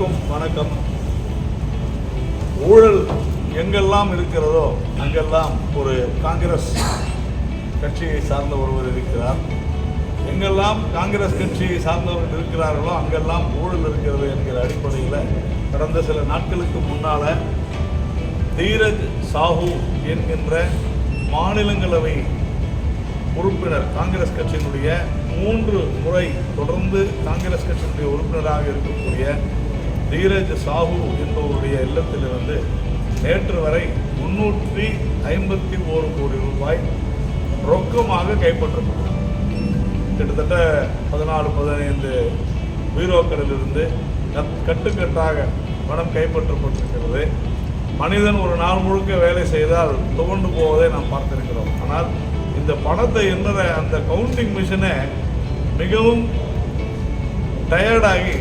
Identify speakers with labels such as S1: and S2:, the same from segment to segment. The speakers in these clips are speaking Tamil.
S1: அனைவருக்கும் வணக்கம். ஊழல் எங்கெல்லாம் இருக்கிறதோ அங்கெல்லாம் ஒரு காங்கிரஸ் கட்சியை சார்ந்த ஒருவர் இருக்கிறார். எங்கெல்லாம் காங்கிரஸ் கட்சியை சார்ந்தவர்கள் இருக்கிறார்களோ அங்கெல்லாம் ஊழல் இருக்கிறது என்கிற அடிப்படையில் கடந்த சில நாட்களுக்கு முன்னால தீரஜ் சாஹூ என்கின்ற மாநிலங்களவை உறுப்பினர் காங்கிரஸ் கட்சியினுடைய மூன்று முறை தொடர்ந்து காங்கிரஸ் கட்சியினுடைய உறுப்பினராக இருக்கக்கூடிய தீரஜ் சாஹூ என்பவருடைய இல்லத்திலிருந்து நேற்று வரை முன்னூற்றி ஐம்பத்தி ஓரு கோடி ரூபாய் ரொக்கமாக கைப்பற்றப்பட்டது. கிட்டத்தட்ட பதினாலு பதினைந்து பீரோக்களிலிருந்து கட் கட்டுக்கட்டாக பணம் கைப்பற்றப்பட்டிருக்கிறது. மனிதன் ஒரு நாள் முழுக்க வேலை செய்தால் துவண்டு போவதை நாம் பார்த்திருக்கிறோம். ஆனால் இந்த பணத்தை எண்ணுற அந்த கவுண்டிங் மிஷினை மிகவும் டயர்டாகி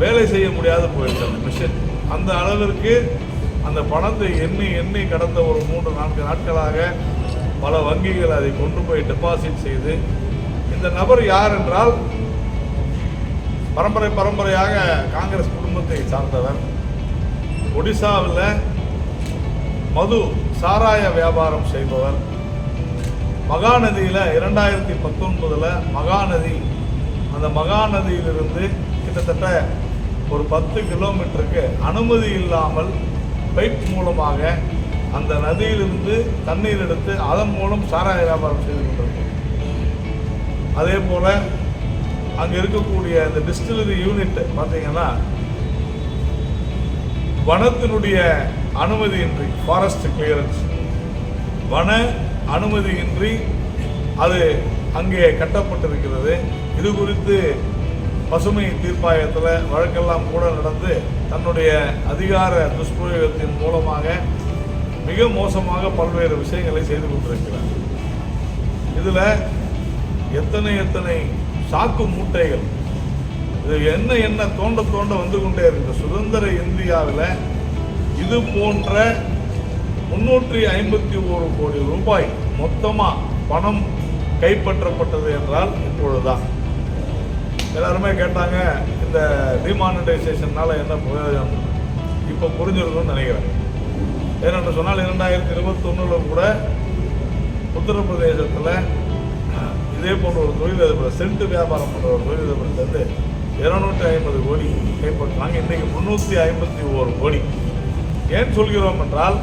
S1: வேலை செய்ய முடியாது போயிடுச்சு அந்த மிஷின் அந்த அளவிற்கு அந்த பணத்தை எண்ணி எண்ணி கடந்த ஒரு மூன்று நான்கு நாட்களாக பல வங்கிகள் அதை கொண்டு போய் டெபாசிட் செய்து இந்த நபர் யார் என்றால் பரம்பரை பரம்பரையாக காங்கிரஸ் குடும்பத்தை சார்ந்தவர். ஒடிசாவில் மது சாராய வியாபாரம் செய்பவர். மகாநதியில் இரண்டாயிரத்தி பத்தொன்பதில் மகாநதி அந்த மகாநதியிலிருந்து கிட்டத்தட்ட ஒரு பத்து கிலோமீட்டருக்கு அனுமதி இல்லாமல் பைப் மூலமாக அந்த நதியிலிருந்து தண்ணீர் எடுத்து அதன் மூலம் சாராய வியாபாரம் செய்து கொண்டிருக்கிறார் அதே போல் அங்கே இருக்கக்கூடிய இந்த டிஸ்டிலரி யூனிட் பார்த்தீங்கன்னா வனத்தினுடைய அனுமதியின்றி ஃபாரஸ்ட் கிளியரன்ஸ் வன அனுமதியின்றி அது அங்கே கட்டப்பட்டிருக்கிறது. இது குறித்து பசுமை தீர்ப்பாயத்தில் வழக்கெல்லாம் கூட நடந்து தன்னுடைய அதிகார துஷ்பிரயோகத்தின் மூலமாக மிக மோசமாக பல்வேறு விஷயங்களை செய்து கொண்டிருக்கிறார். இதில் எத்தனை எத்தனை சாக்கு மூட்டைகள் இது என்ன என்ன தோண்ட தோண்ட வந்து கொண்டே இருக்கு சுதந்திர இந்தியாவில் இது போன்ற முன்னூற்றி ஐம்பத்தி ஒரு கோடி ரூபாய் மொத்தமாக பணம் கைப்பற்றப்பட்டது என்றால் இப்பொழுதுதான். எல்லாருமே கேட்டாங்க இந்த டிமானிட்டைசேஷன்னால என்ன பிரயோஜனம்? இப்போ புரிஞ்சிருக்கும்னு நினைக்கிறேன். ஏனென்று சொன்னால் இரண்டாயிரத்தி இருபத்தொன்னில் கூட உத்தரப்பிரதேசத்தில் இதே போன்ற ஒரு தொழிலதிபர் சென்ட் வியாபாரம் பண்ணுற ஒரு தொழிலதிபர்லேருந்து இருநூற்றி ஐம்பது கோடி கைப்பற்றினாங்க. இன்றைக்கி முந்நூற்றி ஐம்பத்தி ஓரு கோடி. ஏன் சொல்கிறோம் என்றால்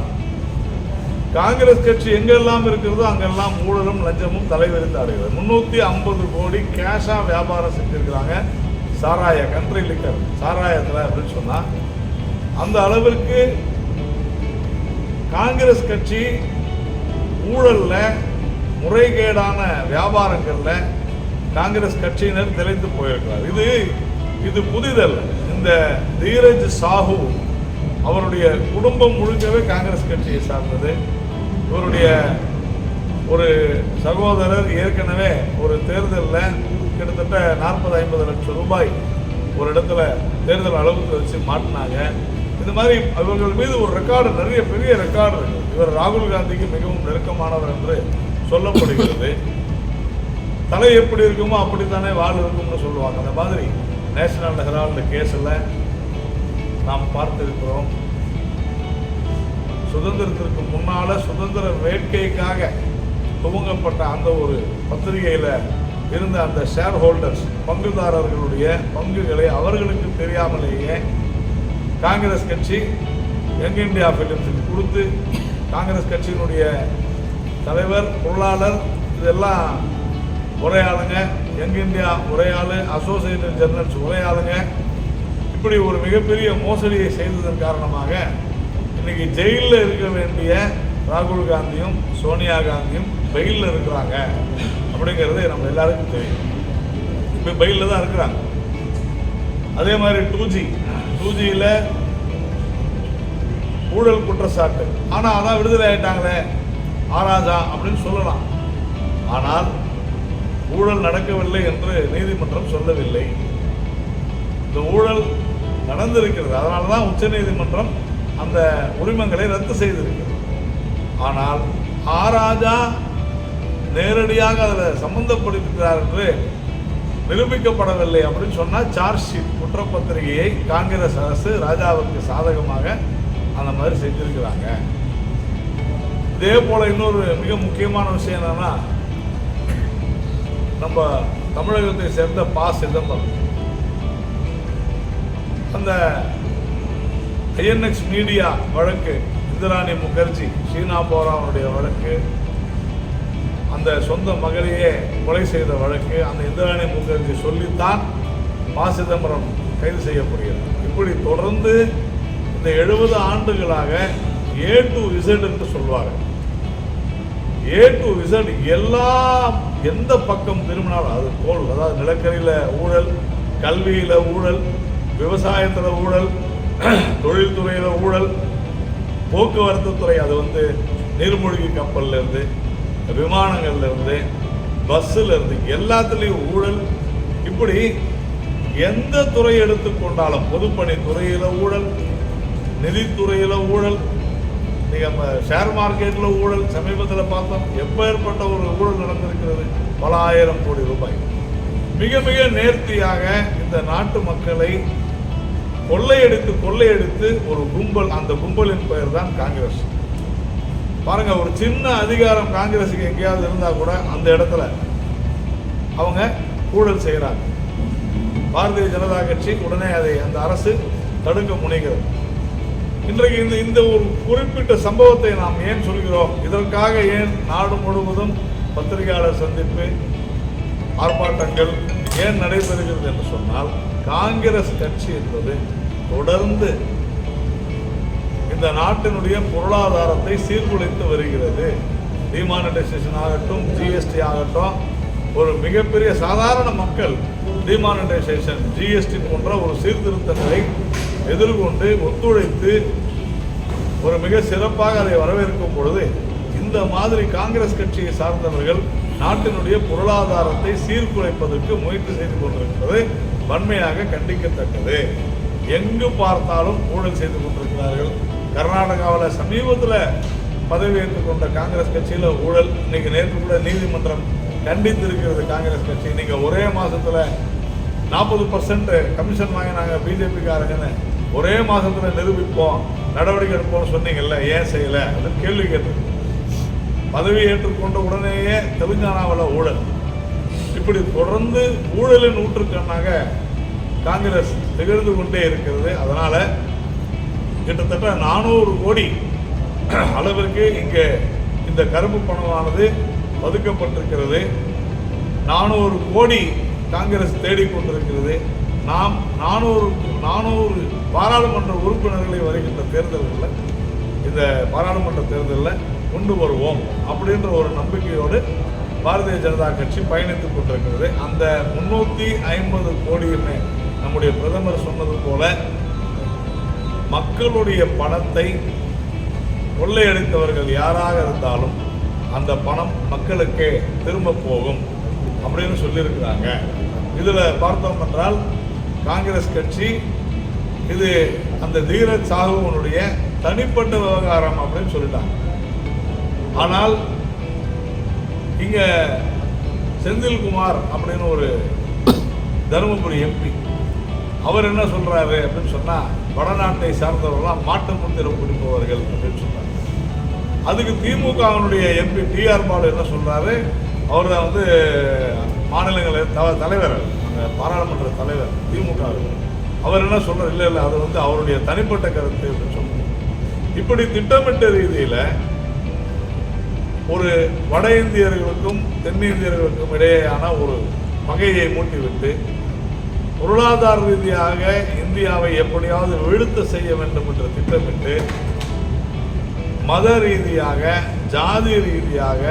S1: காங்கிரஸ் கட்சி எங்கெல்லாம் இருக்கிறதோ அங்கெல்லாம் ஊழலும் லஞ்சமும் தலைவிரித்து ஆடுகிறது முன்னூற்றி ஐம்பது கோடி கேஷாக வியாபாரம் செஞ்சுருக்கிறாங்க. சாராய கண்ட்ரி லிக்கர் சாராயத்தில் அப்படின்னு சொன்னால் அந்த அளவிற்கு காங்கிரஸ் கட்சி ஊழல்ல முறைகேடான வியாபாரங்களில் காங்கிரஸ் கட்சியினர் திளைத்து போயிருக்கிறார். இது இது புதிதல்ல. இந்த தீரஜ் சாஹூ அவருடைய குடும்பம் முழுக்கவே காங்கிரஸ் கட்சியை சார்ந்தது. இவருடைய ஒரு சகோதரர் ஏற்கனவே ஒரு தேர்தலில் கிட்டத்தட்ட நாற்பது ஐம்பது லட்சம் ரூபாய் ஒரு இடத்துல தேர்தல் அளவுக்கு வச்சு மாட்டினாங்க. இந்த மாதிரி இவர்கள் மீது ஒரு ரெக்கார்டு நிறைய பெரிய ரெக்கார்டு இருக்கு. இவர் ராகுல் காந்திக்கு மிகவும் நெருக்கமானவர் என்று சொல்லப்படுகிறது. தலை எப்படி இருக்குமோ அப்படித்தானே வாழ் இருக்கும்னு சொல்லுவாங்க. அந்த மாதிரி நேஷனல் ஹெரால்டு கேஸில் நாம் பார்த்திருக்கிறோம். சுதந்திரத்திற்கு முன்னால சுதந்திர வேட்கைக்காக துவங்கப்பட்ட அந்த ஒரு பத்திரிகையில் இருந்த அந்த ஷேர் ஹோல்டர்ஸ் பங்குதாரர்களுடைய பங்குகளை அவர்களுக்கு தெரியாமலேயே காங்கிரஸ் கட்சி யங் இந்தியா ஃபிலிம்ஸுக்கு கொடுத்து காங்கிரஸ் கட்சியினுடைய தலைவர் பொருளாளர் இதெல்லாம் உரையாளுங்க யங் இந்தியா உரையாளு அசோசியேட்டட் ஜெர்னல்ஸ் உரையாளுங்க இப்படி ஒரு மிகப்பெரிய மோசடியை செய்ததன் காரணமாக இன்னைக்கு ஜெயிலில் இருக்க வேண்டிய ராகுல் காந்தியும் சோனியா காந்தியும் பெயிலில் இருக்கிறாங்க. அப்படிங்கிறது நம்ம எல்லாருக்கும் தெரியும். இப்போ பெயிலில் தான் இருக்கிறாங்க. அதே மாதிரி டூ ஜி டூ ஜியில் ஊழல் குற்றச்சாட்டு. ஆனால் அதான் விடுதலை ஆயிட்டாங்களே. ஆராஜா அப்படின்னு சொல்லலாம். ஆனால் ஊழல் நடக்கவில்லை என்று நீதிமன்றம் சொல்லவில்லை. இந்த ஊழல் நடந்திருக்கிறது. அதனால தான் உச்சநீதிமன்றம் அந்த உரிமங்களை ரத்து செய்திருக்கிறது. ஆனால் ஆராஜா நேரடியாக அதில் சம்பந்தப்படுத்துகிறார் என்று நிரூபிக்கப்படவில்லை அப்படின்னு சொன்னால் சார்ஜ் ஷீட் குற்றப்பத்திரிகையை காங்கிரஸ் அரசு ராஜாவுக்கு சாதகமாக அந்த மாதிரி செஞ்சுருக்கிறாங்க. இதே போல் இன்னொரு மிக முக்கியமான விஷயம் என்னன்னா நம்ம தமிழகத்தை சேர்ந்த பா சிதம்பரம். அந்த ஐஎன்எக்ஸ் மீடியா வழக்கு. இந்திராணி முகர்ஜி ஷீனா போராவுடைய வழக்கு. அந்த சொந்த மகளையே கொலை செய்த வழக்கு. அந்த இந்திராணி முகர்ஜி சொல்லித்தான் பா சிதம்பரம் கைது செய்யப்படுகிறது இப்படி தொடர்ந்து இந்த எழுபது ஆண்டுகளாக ஏ டு இசட் என்று சொல்வார்கள் ஏ டு இசட் எல்லாம் எந்த பக்கம் திரும்பினாலும் அது போல் அதாவது நிலக்கரியில் ஊழல் கல்வியில் ஊழல் விவசாயத்தில் ஊழல் தொழில்துறையில் ஊழல் போக்குவரத்து துறை அது வந்து நீர்மூழ்கி கப்பல்லேருந்து விமானங்கள்லேருந்து பஸ்ஸுலேருந்து எல்லாத்துலேயும் ஊழல். இப்படி எந்த துறை எடுத்துக்கொண்டாலும் பொதுப்பணி துறையில் ஊழல் நிதித்துறையில் ஊழல் நீங்கள் நம்ம ஷேர் மார்க்கெட்டில் ஊழல் சமீபத்தில் பார்த்தோம் எப்பேற்பட்ட ஒரு ஊழல் நடந்திருக்கிறது? பல ஆயிரம் கோடி ரூபாய். மிக மிக நேர்த்தியாக இந்த நாட்டு மக்களை கொள்ளையடித்து கொள்ளையடித்து ஒரு கும்பல் அந்த கும்பலின் பெயர் தான் காங்கிரஸ். பாருங்க ஒரு சின்ன அதிகாரம் காங்கிரஸுக்கு எங்கேயாவது இருந்தா கூட அந்த இடத்துல அவங்க ஊழல் செய்கிறாங்க. பாரதிய ஜனதா கட்சி உடனே அதை அந்த அரசு தடுக்க முனைகிறது. இன்றைக்கு இந்த இந்த ஒரு குறிப்பிட்ட சம்பவத்தை நாம் ஏன் சொல்கிறோம்? இதற்காக ஏன் நாடு முழுவதும் பத்திரிகையாளர் சந்திப்பு ஆர்ப்பாட்டங்கள் ஏன் நடைபெறுகிறது என்று சொன்னால் காங்கிரஸ் கட்சி என்பது தொடர்ந்து இந்த நாட்டினுடைய பொருளாதாரத்தை சீர்குலைத்து வருகிறது. டிமானிட்டைசேஷன் ஆகட்டும் ஜிஎஸ்டி ஆகட்டும் ஒரு மிகப்பெரிய சாதாரண மக்கள் டிமானிட்டைசேஷன் ஜிஎஸ்டி போன்ற ஒரு சீர்திருத்தங்களை எதிர்கொண்டு ஒத்துழைத்து ஒரு மிக சிறப்பாக அதை வரவேற்கும் பொழுது இந்த மாதிரி காங்கிரஸ் கட்சியை சார்ந்தவர்கள் நாட்டினுடைய பொருளாதாரத்தை சீர்குலைப்பதற்கு முயற்சி செய்து கொண்டிருக்கிறது. வன்மையாக கண்டிக்கத்தக்கது. எங்கு பார்த்தாலும் ஊழல் செய்து கொண்டிருக்கிறார்கள். கர்நாடகாவில் சமீபத்தில் பதவியேற்றுக் கொண்ட காங்கிரஸ் கட்சியில் ஊழல் இன்னைக்கு நேற்று கூட நீதிமன்றம் கண்டித்திருக்கிறது காங்கிரஸ் கட்சி. நீங்கள் ஒரே மாதத்தில் நாற்பது பர்சன்ட் கமிஷன் வாங்கினாங்க பிஜேபிக்காரங்கன்னு. ஒரே மாதத்தில் நிரூபிப்போம் நடவடிக்கை எடுப்போம்னு சொன்னீங்கல்ல ஏன் செய்யலை அப்படின்னு கேள்வி கேட்டு பதவி ஏற்றுக்கொண்ட உடனேயே தெலுங்கானாவில் ஊழல். இப்படி தொடர்ந்து ஊழலின் நூற்றுக்கண்ணாக காங்கிரஸ் திகழ்ந்து கொண்டே இருக்கிறது. அதனால் கிட்டத்தட்ட நானூறு கோடி அளவிற்கு இங்கே இந்த கருப்பு பணமானது ஒதுக்கப்பட்டிருக்கிறது நானூறு கோடி காங்கிரஸ் தேடிக்கொண்டிருக்கிறது நாம் நானூறு நானூறு பாராளுமன்ற உறுப்பினர்களை வருகின்ற தேர்தல்களில் இந்த பாராளுமன்ற தேர்தலில் கொண்டு வருவோம் அப்படின்ற ஒரு நம்பிக்கையோடு பாரதிய ஜனதா கட்சி பயணித்துக் கொண்டிருக்கிறது. அந்த முன்னூற்றி ஐம்பது கோடியுமே நம்முடைய பிரதமர் சொன்னது போல மக்களுடைய பணத்தை கொள்ளையடித்தவர்கள் யாராக இருந்தாலும் அந்த பணம் மக்களுக்கே திரும்ப போகும் அப்படின்னு சொல்லியிருக்கிறாங்க. இதில் பார்த்தோம் என்றால் காங்கிரஸ் கட்சி இது அந்த தீரஜ் சாகுவனுடைய தனிப்பட்ட விவகாரம் அப்படின்னு சொல்லிட்டாங்க. ஆனால் இங்கே செந்தில்குமார் அப்படின்னு ஒரு தருமபுரி எம்பி அவர் என்ன சொல்கிறாரு அப்படின்னு சொன்னால் வடநாட்டை சார்ந்தவர்களாம் மாட்டு முத்திரம் பிடிப்பவர்கள் அப்படின்னு சொன்னார். அதுக்கு திமுகவினுடைய எம்பி டிஆர் பாலு என்ன சொல்கிறாரு அவர் தான் வந்து மாநிலங்களவை த- தலைவர் அந்த பாராளுமன்ற தலைவர் திமுக அவர் என்ன சொல்கிறார் இல்லை இல்லை அது வந்து அவருடைய தனிப்பட்ட கருத்து அப்படின்னு சொல்றாரு. இப்படி திட்டமிட்ட ரீதியில் ஒரு வட இந்தியர்களுக்கும் தென்னிந்தியர்களுக்கும் இடையேயான ஒரு பகையை மூட்டிவிட்டு பொருளாதார ரீதியாக இந்தியாவை எப்படியாவது வீழ்த்த செய்ய வேண்டும் என்று திட்டமிட்டு மத ரீதியாக ஜாதி ரீதியாக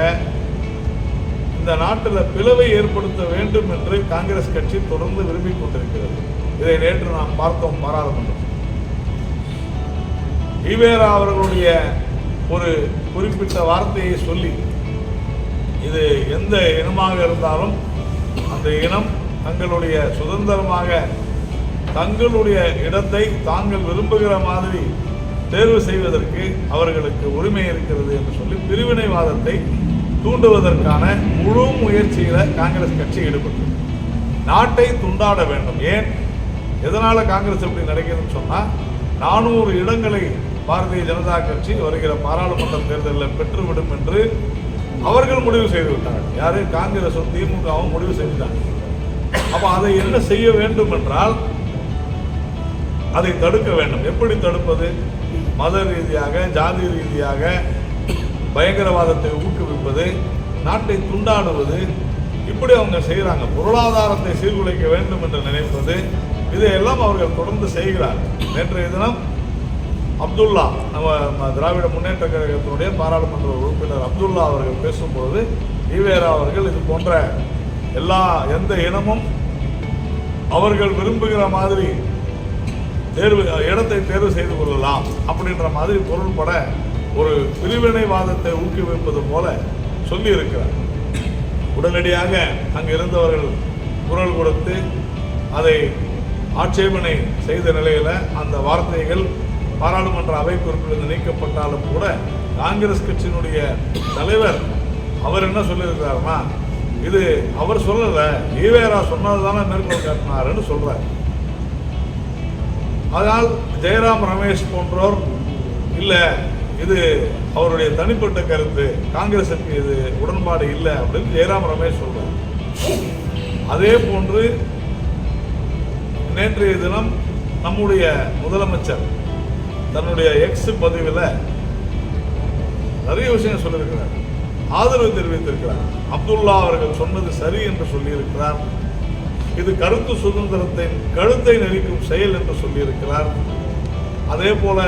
S1: இந்த நாட்டில் பிளவை ஏற்படுத்த வேண்டும் என்று காங்கிரஸ் கட்சி தொடர்ந்து விரும்பிக் கொண்டிருக்கிறது. இதை நேற்று நாம் பார்த்தோம் பாராளுமன்றம். ஈவேரா அவர்களுடைய ஒரு குறிப்பிட்ட வார்த்தையை சொல்லி இது எந்த இனமாக இருந்தாலும் அந்த இனம் தங்களுடைய சுதந்திரமாக தங்களுடைய இடத்தை தாங்கள் விரும்புகிற மாதிரி தேர்வு செய்வதற்கு அவர்களுக்கு உரிமை இருக்கிறது என்று சொல்லி பிரிவினைவாதத்தை தூண்டுவதற்கான முழு முயற்சியில் காங்கிரஸ் கட்சி ஈடுபட்டது. நாட்டை துண்டாட வேண்டும். ஏன்? எதனால் காங்கிரஸ் இப்படி நடக்கிறதுன்னு சொன்னால் நானூறு இடங்களை பாரதிய ஜனதா கட்சி வருகிற பாராளுமன்ற தேர்தலில் பெற்றுவிடும் என்று அவர்கள் முடிவு செய்து விட்டார்கள். யாரு? காங்கிரசும் திமுகவும் முடிவு செய்துட்டாங்க. அப்போ அதை என்ன செய்ய வேண்டும் என்றால் அதை தடுக்க வேண்டும். எப்படி தடுப்பது? மத ரீதியாக ஜாதி ரீதியாக பயங்கரவாதத்தை ஊக்குவிப்பது நாட்டை துண்டாடுவது இப்படி அவங்க செய்கிறாங்க பொருளாதாரத்தை சீர்குலைக்க வேண்டும் என்று நினைப்பது இதையெல்லாம் அவர்கள் தொடர்ந்து செய்கிறார்கள். நேற்றைய தினம் அப்துல்லா நம்ம திராவிட முன்னேற்ற கழகத்தினுடைய பாராளுமன்ற உறுப்பினர் அப்துல்லா அவர்கள் பேசும்போது ஈவேரா அவர்கள் இது போன்ற எல்லா எந்த இனமும் அவர்கள் விரும்புகிற மாதிரி தேர்வு இடத்தை தேர்வு செய்து கொள்ளலாம் அப்படின்ற மாதிரி பொருள்பட ஒரு பிரிவினைவாதத்தை ஊக்குவிப்பது போல சொல்லி இருக்கிறார் உடனடியாக அங்கிருந்தவர்கள் குரல் கொடுத்து அதை ஆட்சேபனை செய்த நிலையில் அந்த வார்த்தைகள் பாராளுமன்ற அவை பொறுப்பிலிருந்து நீக்கப்பட்டாலும் கூட காங்கிரஸ் கட்சியினுடைய தலைவர் அவர் என்ன சொல்லியிருக்கிறாருன்னா இது அவர் சொல்லலை ஈவேரா சொன்னது தானே மேற்கோள் காட்டினாருன்னு சொல்றாரு. அதனால் ஜெயராம் ரமேஷ் போன்றோர் இல்லை இது அவருடைய தனிப்பட்ட கருத்து காங்கிரஸுக்கு இது உடன்பாடு இல்லை அப்படின்னு ஜெயராம் ரமேஷ் சொல்றார். அதே போன்று நேற்றைய தினம் நம்முடைய முதலமைச்சர் தன்னுடைய எக்ஸ் பதிவில் நிறைய விஷயம் சொல்லியிருக்கிறார். ஆதரவு தெரிவித்திருக்கிறார். அப்துல்லா அவர்கள் சொன்னது சரி என்று சொல்லியிருக்கிறார். இது கருத்து சுதந்திரத்தின் கழுத்தை நெறிக்கும் செயல் என்று சொல்லியிருக்கிறார். அதே போல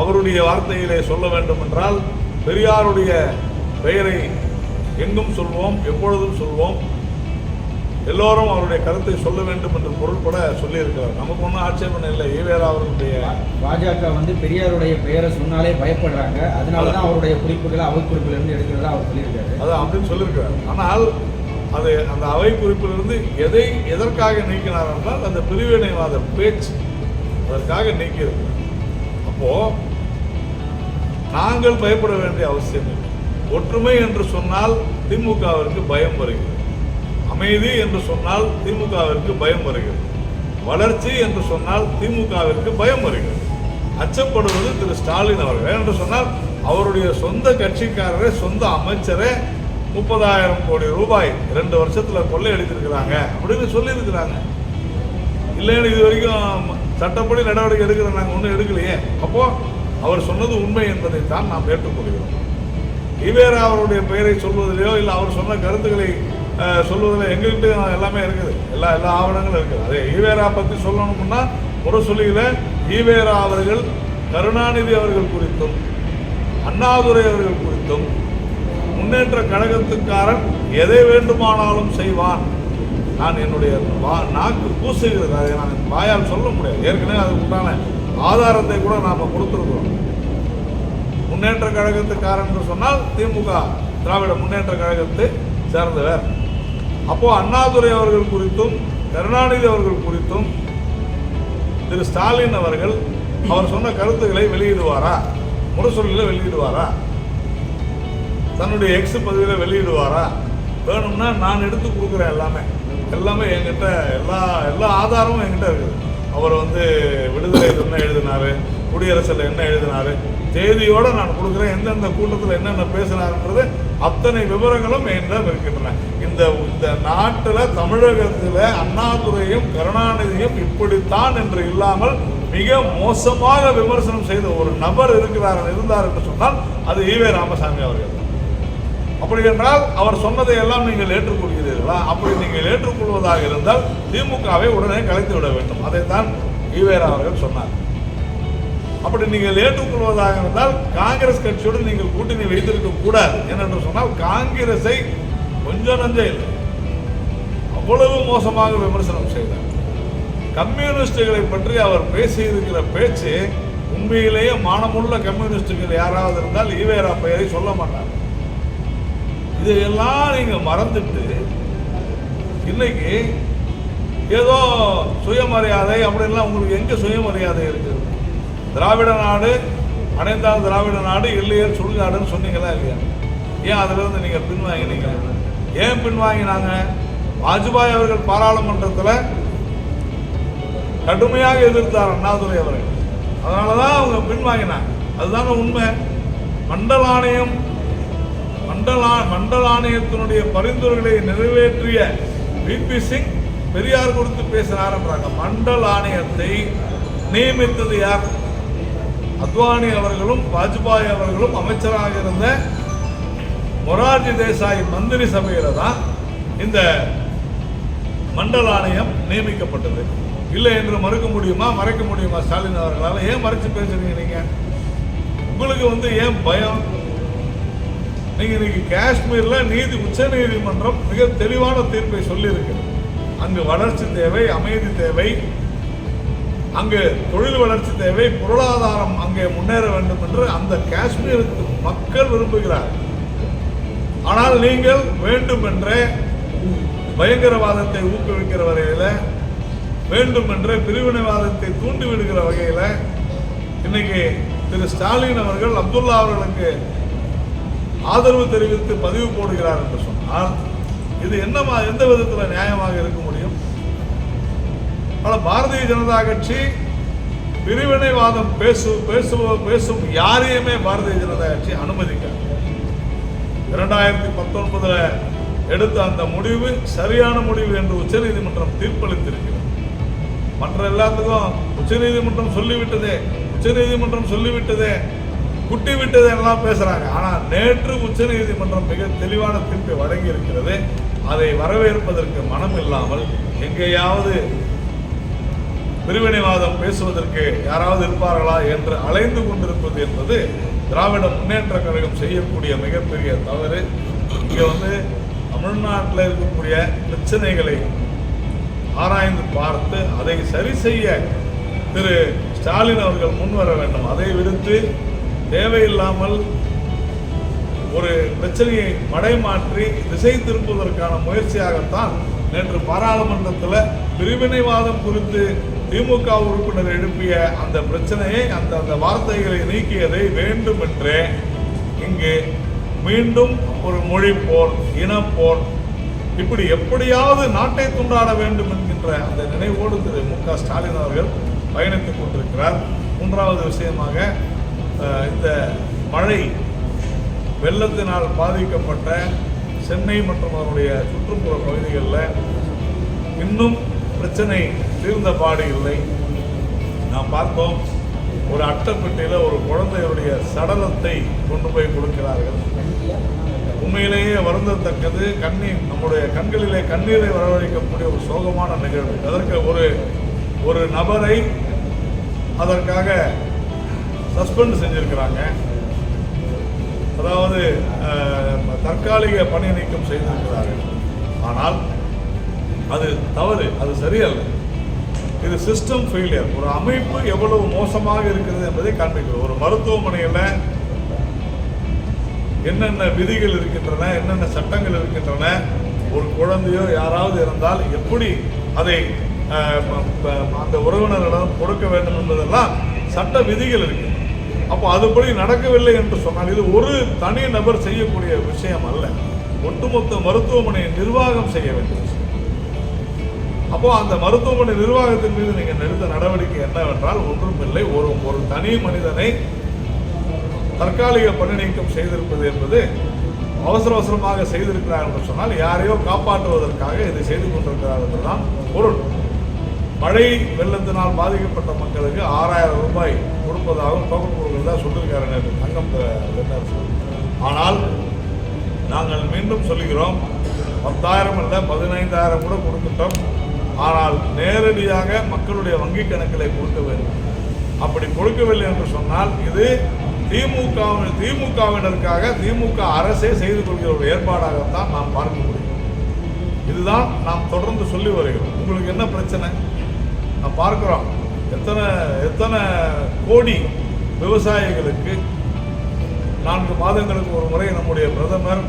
S1: அவருடைய வார்த்தையிலே சொல்ல வேண்டும் என்றால் பெரியாருடைய பெயரை எங்கும் சொல்வோம் எப்பொழுதும் சொல்வோம். எல்லோரும் அவருடைய கருத்தை சொல்ல வேண்டும் என்று பொருள்பட சொல்லியிருக்கிறார். நமக்கு ஒன்றும் ஆட்சேபனை இல்லை. ஈவேரா அவர்களுடைய
S2: பாஜக வந்து பெரியாருடைய பெயரை சொன்னாலே பயப்படுறாங்க. அதனால தான் அவருடைய குறிப்புகளை அவை குறிப்புல இருந்து எடுக்கிறதா அவர் சொல்லியிருக்காரு.
S1: அது அப்படின்னு சொல்லியிருக்கிறார் ஆனால் அது அந்த அவை குறிப்பிலிருந்து எதை எதற்காக நீக்கினார் என்றால் அந்த பிரிவினைவாத பேச்சு அதற்காக நீக்கியிருக்கிறார் அப்போ நாங்கள் பயப்பட வேண்டிய அவசியம் இல்லை. ஒற்றுமை என்று சொன்னால் திமுகவிற்கு பயம் வருகிறது. அமைதி என்று சொன்னால் திமுகவிற்கு பயம் வருகிறது. வளர்ச்சி என்று சொன்னால் திமுகவிற்கு பயம் வருகிறது. அச்சப்படுவது திரு ஸ்டாலின் அவர்கள். என்று சொன்னால் அவருடைய சொந்த கட்சிக்காரரே சொந்த அமைச்சரே முப்பதாயிரம் கோடி ரூபாய் ரெண்டு வருஷத்தில் கொள்ளையடித்திருக்கிறாங்க அப்படின்னு சொல்லியிருக்கிறாங்க. இல்லைன்னு இது வரைக்கும் சட்டப்படி நடவடிக்கை எடுக்கிற நாங்கள் ஒன்றும் எடுக்கலையே. அப்போ அவர் சொன்னது உண்மை என்பதைத்தான் நாம் ஏற்றுக்கொள்கிறோம். ஈவேரா அவருடைய பெயரை சொல்வதிலையோ இல்லை அவர் சொன்ன கருத்துக்களை சொல்லுவதில் எங்கள்கிட்ட எல்லாமே இருக்குது. எல்லா எல்லா ஆவணங்களும் இருக்குது. அதே ஈவேரா பற்றி சொல்லணும்னா முரசொலியில் ஈவேரா அவர்கள் கருணாநிதி அவர்கள் குறித்தும் அண்ணாதுரை அவர்கள் குறித்தும் முன்னேற்ற கழகத்துக்காரன் எதை வேண்டுமானாலும் செய்வான். நான் என்னுடைய வா- நாக்கு பூசுகிறது. அதை நான் வாயால் சொல்ல முடியாது. ஏற்கனவே அதுக்கு உண்டான ஆதாரத்தை கூட நாம் கொடுத்துருக்கிறோம். முன்னேற்ற கழகத்துக்காரன் என்று சொன்னால் திமுக திராவிட முன்னேற்ற கழகத்தை சேர்ந்தவர். அப்போ அண்ணாதுரை அவர்கள் குறித்தும் கருணாநிதி அவர்கள் குறித்தும் திரு ஸ்டாலின் அவர்கள் அவர் சொன்ன கருத்துக்களை வெளியிடுவாரா? முரசொலியில் வெளியிடுவாரா? தன்னுடைய எக்ஸ் பதிவில் வெளியிடுவாரா? வேணும்னா நான் எடுத்து கொடுக்குறேன் எல்லாமே. எல்லாமே என்கிட்ட எல்லா எல்லா ஆதாரமும் என்கிட்ட இருக்குது. அவர் வந்து விடுதலை என்ன எழுதினாரு? குடியரசில் என்ன எழுதினாரு? தேதியோடு நான் கொடுக்குறேன். எந்தெந்த கூட்டத்தில் என்னென்ன பேசினாருன்றது அத்தனை விவரங்களும் என்னிடம் இருக்கின்றன. இந்த இந்த நாட்டில் தமிழகத்தில் அண்ணாதுரையும் கருணாநிதியும் இப்படித்தான் என்று இல்லாமல் மிக மோசமாக விமர்சனம் செய்த ஒரு நபர் இருக்கிறார் இருந்தார் என்று சொன்னால் அது ஈவே ராமசாமி அவர்கள். அப்படி என்றால் அவர் சொன்னதை எல்லாம் நீங்கள் ஏற்றுக்கொள்கிறீர்களா? அப்படி நீங்கள் ஏற்றுக்கொள்வதாக இருந்தால் திமுகவை உடனே கலைத்து விட வேண்டும். அதைத்தான் ஈவேரா அவர்கள் சொன்னார். அப்படி நீங்கள் ஏற்றுக்கொள்வதாக இருந்தால் காங்கிரஸ் கட்சியோடு நீங்கள் கூட்டணி வைத்திருக்க கூடாது. ஏனென்று சொன்னால் காங்கிரஸை கொஞ்சம் நஞ்சம் இல்லை. அவ்வளவு மோசமாக விமர்சனம் செய்தார். கம்யூனிஸ்டுகளை பற்றி அவர் பேசியிருக்கிற பேச்சு உண்மையிலேயே மானமுள்ள கம்யூனிஸ்டுகள் யாராவது இருந்தால் ஈவேரா பெயரை சொல்ல மாட்டார். இதையெல்லாம் நீங்கள் மறந்துட்டு இன்னைக்கு ஏதோ சுயமரியாதை அப்படின்லாம் உங்களுக்கு எங்கே சுயமரியாதை இருக்குது திராவிட நாடு அடைந்தால் திராவிட நாடு இல்லையர் சுடுகாடுன்னு சொன்னீங்களா இல்லையா? ஏன் அதிலிருந்து இருந்து பின்வாங்கினீங்க? ஏன் பின்வாங்கினாங்க? வாஜ்பாய் அவர்கள் பாராளுமன்றத்தில் கடுமையாக எதிர்த்தார் அண்ணாதுரை அவர்கள். அதனால தான் அவங்க பின்வாங்கினாங்க. அதுதாங்க உண்மை. மண்டல ஆணையம் மண்டல மண்டல ஆணையத்தினுடைய பரிந்துரைகளை நிறைவேற்றிய விபி சிங் பெரியார் குறித்து பேசினார்ன்றாங்க. மண்டல ஆணையத்தை நியமித்தது யார்? அத்வானி அவர்களும் வாஜ்பாய் அவர்களும் அமைச்சராக இருந்த மொரார்ஜி தேசாய் மந்திரி சபையில் தான் இந்த மண்டல ஆணையம் நியமிக்கப்பட்டது. இல்லை என்று மறுக்க முடியுமா? மறைக்க முடியுமா ஸ்டாலின் அவர்களால்? ஏன் மறைச்சு பேசுறீங்க நீங்கள் உங்களுக்கு வந்து ஏன் பயம்? நீங்கள் இன்னைக்கு காஷ்மீரில் நீதி உச்ச நீதிமன்றம் மிக தெளிவான தீர்ப்பை சொல்லியிருக்கு. அங்கு வளர்ச்சி தேவை அமைதி தேவை. அங்கு தொழில் வளர்ச்சி தேவை பொருளாதாரம் அங்கே முன்னேற வேண்டும் என்று அந்த காஷ்மீருக்கு மக்கள் விரும்புகிறார் ஆனால் நீங்கள் வேண்டுமென்றே பயங்கரவாதத்தை ஊக்குவிக்கிற வகையில் வேண்டுமென்றே பிரிவினைவாதத்தை தூண்டிவிடுகிற வகையில் இன்னைக்கு திரு ஸ்டாலின் அவர்கள் அப்துல்லா அவர்களுக்கு ஆதரவு தெரிவித்து பதிவு போடுகிறார் என்று சொன்னால் இது என்னமா எந்த விதத்தில் நியாயமாக இருக்க முடியும்? ஆனால் பாரதிய ஜனதா கட்சி பிரிவினைவாதம் பேசு பேசுவ பேசும் யாரையுமே பாரதிய ஜனதா கட்சி அனுமதிக்க இரண்டாயிரத்தி பத்தொன்பதுல எடுத்த அந்த முடிவு சரியான முடிவு என்று உச்சநீதிமன்றம் தீர்ப்பளித்திருக்கிறது. மற்ற எல்லாத்துக்கும் உச்சநீதிமன்றம் சொல்லிவிட்டதே உச்சநீதிமன்றம் சொல்லிவிட்டதே குட்டி விட்டதே எல்லாம் பேசுறாங்க. ஆனா நேற்று உச்சநீதிமன்றம் மிக தெளிவான தீர்ப்பை வழங்கி இருக்கிறது அதை வரவேற்பதற்கு மனம் இல்லாமல் எங்கேயாவது பிரிவினைவாதம் பேசுவதற்கு யாராவது இருப்பார்களா என்று அலைந்து கொண்டிருப்பது என்பது திராவிட முன்னேற்ற கழகம் செய்யக்கூடிய மிகப்பெரிய தவறு. இங்கே வந்து தமிழ்நாட்டில் இருக்கக்கூடிய பிரச்சனைகளை ஆராய்ந்து பார்த்து அதை சரி செய்ய திரு ஸ்டாலின் அவர்கள் முன்வர வேண்டும். அதை விடுத்து தேவையில்லாமல் ஒரு பிரச்சனையை மடைமாற்றி திசை திருப்புவதற்கான முயற்சியாகத்தான் நேற்று பாராளுமன்றத்தில் பிரிவினைவாதம் குறித்து திமுக உறுப்பினர் எழுப்பிய அந்த பிரச்சனையை அந்த அந்த வார்த்தைகளை நீக்கியதை வேண்டுமென்றே இங்கு மீண்டும் ஒரு மொழி போர் இனப்போர் இப்படி எப்படியாவது நாட்டை துண்டாட வேண்டும் என்கின்ற அந்த நினைவோடு திரு மு க ஸ்டாலின் அவர்கள் பயணித்துக் கொண்டிருக்கிறார். மூன்றாவது விஷயமாக இந்த மழை வெள்ளத்தினால் பாதிக்கப்பட்ட சென்னை மற்றும் அதனுடைய சுற்றுப்புற பகுதிகளில் இன்னும் பிரச்சனை தீர்ந்த பாடு இல்லை. நாம் பார்த்தோம் ஒரு அட்டைப்பெட்டியில் ஒரு குழந்தையுடைய சடலத்தை கொண்டு போய் கொடுக்கிறார்கள். உண்மையிலேயே வருந்தத்தக்கது கண்ணீர் நம்முடைய கண்களிலே கண்ணீரை வரவழைக்கக்கூடிய ஒரு சோகமான நிகழ்வு. அதற்கு ஒரு ஒரு நபரை அதற்காக சஸ்பெண்ட் செஞ்சிருக்கிறாங்க. அதாவது தற்காலிக பணி நீக்கம் செய்திருக்கிறார்கள். ஆனால் அது தவறு அது சரியல்ல. இது சிஸ்டம் ஃபெயிலியர் ஒரு அமைப்பு எவ்வளவு மோசமாக இருக்கிறது என்பதை காண்பிக்கிறது. ஒரு மருத்துவமனையில் என்னென்ன விதிகள் இருக்கின்றன என்னென்ன சட்டங்கள் இருக்கின்றன ஒரு குழந்தையோ யாராவது இருந்தால் எப்படி அதை அந்த உறவினரிடம் கொடுக்க வேண்டும் என்பதெல்லாம் சட்ட விதிகள் இருக்கு. அப்போ அதுபடி நடக்கவில்லை என்று சொன்னால் இது ஒரு தனி நபர் செய்யக்கூடிய விஷயம் அல்ல. ஒட்டுமொத்த மருத்துவமனையை நிர்வாகம் செய்ய வேண்டிய விஷயம் அப்போ அந்த மருத்துவமனை நிர்வாகத்தின் மீது நீங்கள் எடுத்த நடவடிக்கை என்னவென்றால் ஒன்றுமில்லை. ஒரு ஒரு தனி மனிதனை தற்காலிக பணி நீக்கம் செய்திருப்பது என்பது அவசர அவசரமாக செய்திருக்கிறார் என்று சொன்னால் யாரையோ காப்பாற்றுவதற்காக இதை செய்து கொண்டிருக்கிறார் என்றுதான் பொருள். மழை வெள்ளத்தினால் பாதிக்கப்பட்ட மக்களுக்கு ஆறாயிரம் ரூபாய் கொடுப்பதாகவும் டோக்கன் தான் சொல்லியிருக்காரு நேற்று தங்கம் ஆனால் நாங்கள் மீண்டும் சொல்லுகிறோம் பத்தாயிரம் அல்ல பதினைந்தாயிரம் கூட கொடுத்துட்டோம். ஆனால் நேரடியாக மக்களுடைய வங்கி கணக்கிலே கொடுக்க வேண்டும். அப்படி கொடுக்கவில்லை என்று சொன்னால் இது திமுக திமுகவினருக்காக திமுக அரசே செய்து கொள்கிற ஒரு ஏற்பாடாகத்தான் நாம் பார்க்க முடியும். இதுதான் நாம் தொடர்ந்து சொல்லி வருகிறோம். உங்களுக்கு என்ன பிரச்சனை? நாம் பார்க்குறோம். எத்தனை எத்தனை கோடி விவசாயிகளுக்கு நான்கு மாதங்களுக்கு ஒரு முறை நம்முடைய பிரதமர்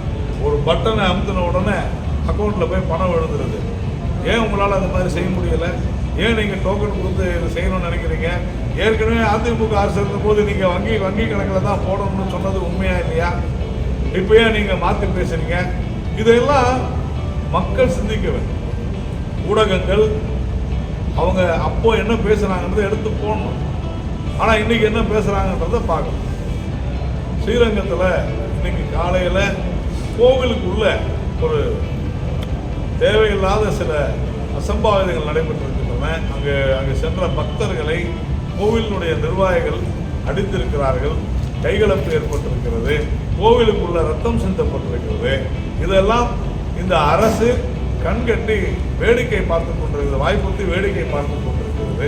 S1: ஒரு பட்டனை அமுத்தின உடனே அக்கௌண்ட்டில் போய் பணம் எழுதுறது. ஏன் உங்களால் அந்த மாதிரி செய்ய முடியல? ஏன் நீங்கள் டோக்கன் கொடுத்து இதை செய்யணும்னு நினைக்கிறீங்க? ஏற்கனவே அதிமுக அரசு இருந்தபோது நீங்கள் வங்கி வங்கி கணக்கில் தான் போடணும்னு சொன்னது உண்மையாக இல்லையா? இப்போ ஏன் நீங்கள் மாற்றி பேசுறீங்க. இதெல்லாம் மக்கள் சிந்திக்க வேண்டும். ஊடகங்கள் அவங்க அப்போ என்ன பேசுகிறாங்கன்றதை எடுத்து போடணும். ஆனால் இன்றைக்கி என்ன பேசுகிறாங்கன்றதை பார்க்கணும். ஸ்ரீரங்கத்தில் இன்னைக்கு காலையில் கோவிலுக்குள்ள ஒரு தேவையில்லாத சில அசம்பாவிதங்கள் நடைபெற்றிருக்கின்றன. அங்கு அங்கு சென்ற பக்தர்களை கோவிலினுடைய நிர்வாகிகள் அடித்திருக்கிறார்கள். கைகலப்பு ஏற்பட்டிருக்கிறது. கோவிலுக்குள்ள ரத்தம் சிந்தப்பட்டிருக்கிறது. இதெல்லாம் இந்த அரசு கண்கட்டி வேடிக்கை பார்த்து கொண்டிருக்கிறது. வாய்ப்புத்தி வேடிக்கை பார்த்து கொண்டிருக்கிறது.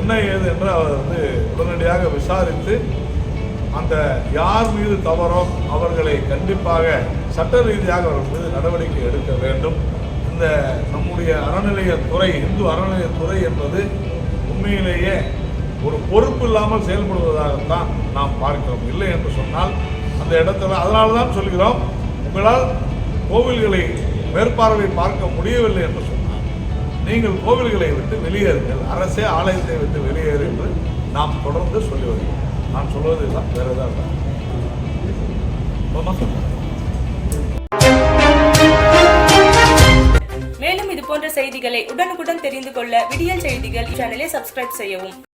S1: என்ன ஏது என்று அவர் வந்து உடனடியாக விசாரித்து அந்த யார் மீது தவறோ அவர்களை கண்டிப்பாக சட்ட ரீதியாக அவர்கள் மீது நடவடிக்கை எடுக்க வேண்டும். இந்த நம்முடைய அறநிலையத்துறை இந்து அறநிலையத்துறை என்பது உண்மையிலேயே ஒரு பொறுப்பு இல்லாமல் செயல்படுவதாகத்தான் நாம் பார்க்கிறோம். இல்லை என்று சொன்னால் அந்த இடத்துல அதனால தான் சொல்கிறோம் உங்களால் கோவில்களை மேற்பார்வை பார்க்க முடியவில்லை என்று சொன்னால் நீங்கள் கோவில்களை விட்டு வெளியேறுங்கள் அரசே ஆலயத்தை விட்டு வெளியேறு என்று நாம் தொடர்ந்து சொல்லி வருகிறோம் நான் சொல்வது தான் வேறு ஏதாவது.
S3: சொல்லுங்கள் இது போன்ற செய்திகளை உடனுக்குடன் தெரிந்து கொள்ள விடியல் செய்திகள் சேனலை சப்ஸ்கிரைப் செய்யவும்.